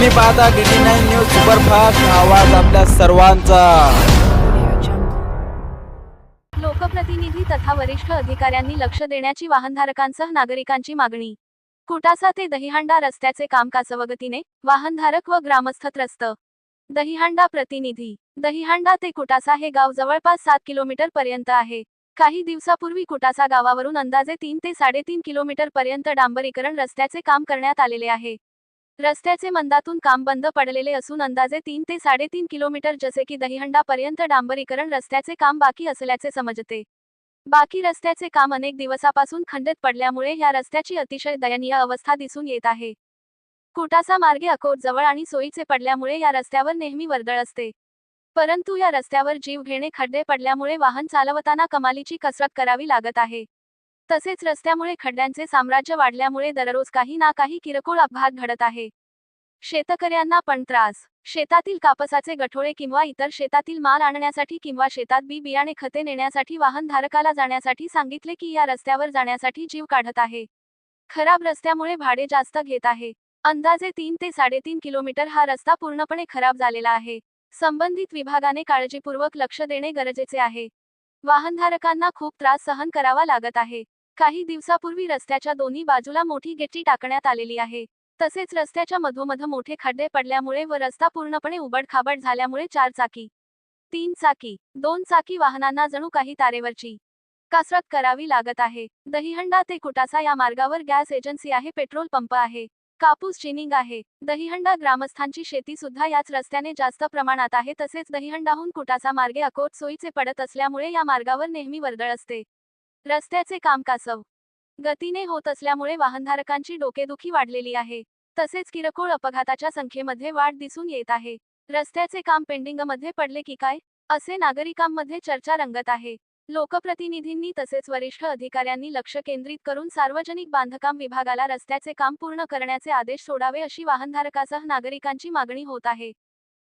तुम्ही पाहता D nine news superfast आवाज आपल्या सर्वांचा. लोकप्रतिनिधी तथा वरिष्ठ अधिकाऱ्यांनी लक्ष देण्याची वाहनधारकांसह नागरिकांची मागणी. कुटासा ते दहिहांडा रस्त्याचे काम कासवगतीने वाहनधारक व ग्रामस्थ त्रस्त. दहिहांडा प्रतिनिधी दहिहांडा ते कुटासा हे गाव जवळपास सात किलोमीटर पर्यंत आहे. काही दिवसापूर्वी कुटासा गावावरून अंदाजे तीन ते साडेतीन किलोमीटर पर्यंत डांबरीकरण रस्त्याचे काम करण्यात आलेले आहे. रस्त्याचे मंदातून काम बंद पडलेले असून अंदाजे तीन ते साडेतीन किलोमीटर जसे की दहिहंडा पर्यंत डांबरीकरण रस्त्याचे काम बाकी असल्याचे समजते. बाकी रस्त्याचे काम अनेक दिवसापासून खंडित पडल्यामुळे या रस्त्याची अतिशय दयनीय अवस्था दिसून येत आहे. कुटासा मार्गे अकोट जवळ आणि सोयीचे पडल्यामुळे या रस्त्यावर नेहमी वर्दळ असते. परंतु या रस्त्यावर जीव घेणे खड्डे पडल्यामुळे वाहन चालवताना कमालीची कसरत करावी लागत आहे. तसेच रस्त्यामुळे खड्ड्यांचे साम्राज्य वाढल्यामुळे दररोज काही ना काही किरकोळ अपघात घडत आहे. शेतकऱ्यांना पण त्रास. शेतातील कापसाचे गठोळे किंवा इतर शेतातील माल आणण्यासाठी किंवा शेतात बी बियाणे खते नेण्यासाठी वाहनधारकाला जाण्यासाठी सांगितले की या रस्त्यावर जाण्यासाठी जीव काढत आहे. खराब रस्त्यामुळे भाडे जास्त घेत आहे. अंदाजे तीन ते साडेतीन किलोमीटर हा रस्ता पूर्णपणे खराब झालेला आहे. संबंधित विभागाने काळजीपूर्वक लक्ष देणे गरजेचे आहे. वाहनधारकांना खूप त्रास सहन करावा लागत आहे. काही दिवसापूर्वी रस्त्याच्या दोन्ही बाजूला मोठी गेटी टाकण्यात आलेली आहे. तसेच रस्त्याच्या मधोमध मोठे खड्डे पडल्यामुळे व रस्ता पूर्णपणे उबडखाबड झाल्यामुळे चार चाकी तीन चाकी दोन चाकी वाहनांना जणू काही तारेवरची कसरत करावी लागत आहे. दहिहंडा ते कुटासा या मार्गावर गॅस एजन्सी आहे पेट्रोल पंप आहे कापूस चिनिंग आहे. दहीहंडा ग्रामस्थांची शेती सुद्धा याच रस्त्याने जास्त प्रमाणात आहे तसेच दहीहंडाहून कुटासा मार्गे अकोट सोयीचे पडत असल्यामुळे या मार्गावर नेहमी वर्दळ असते. रस्त्याचे काम कासव गतीने होत असल्यामुळे वाहनधारकांची डोकेदुखी वाढलेली आहे. तसेच किरकोळ अपघाताच्या संख्येमध्ये वाढ दिसून येत आहे. रस्त्याचे काम पेंडिंगमध्ये पडले की काय असे नागरिकांमध्ये चर्चा रंगत आहे. लोकप्रतिनिधींनी तसेच वरिष्ठ अधिकाऱ्यांनी लक्ष केंद्रित करून सार्वजनिक बांधकाम विभागाला रस्त्याचे काम पूर्ण करण्याचे आदेश सोडावे अशी वाहनधारकासह नागरिकांची मागणी होत आहे.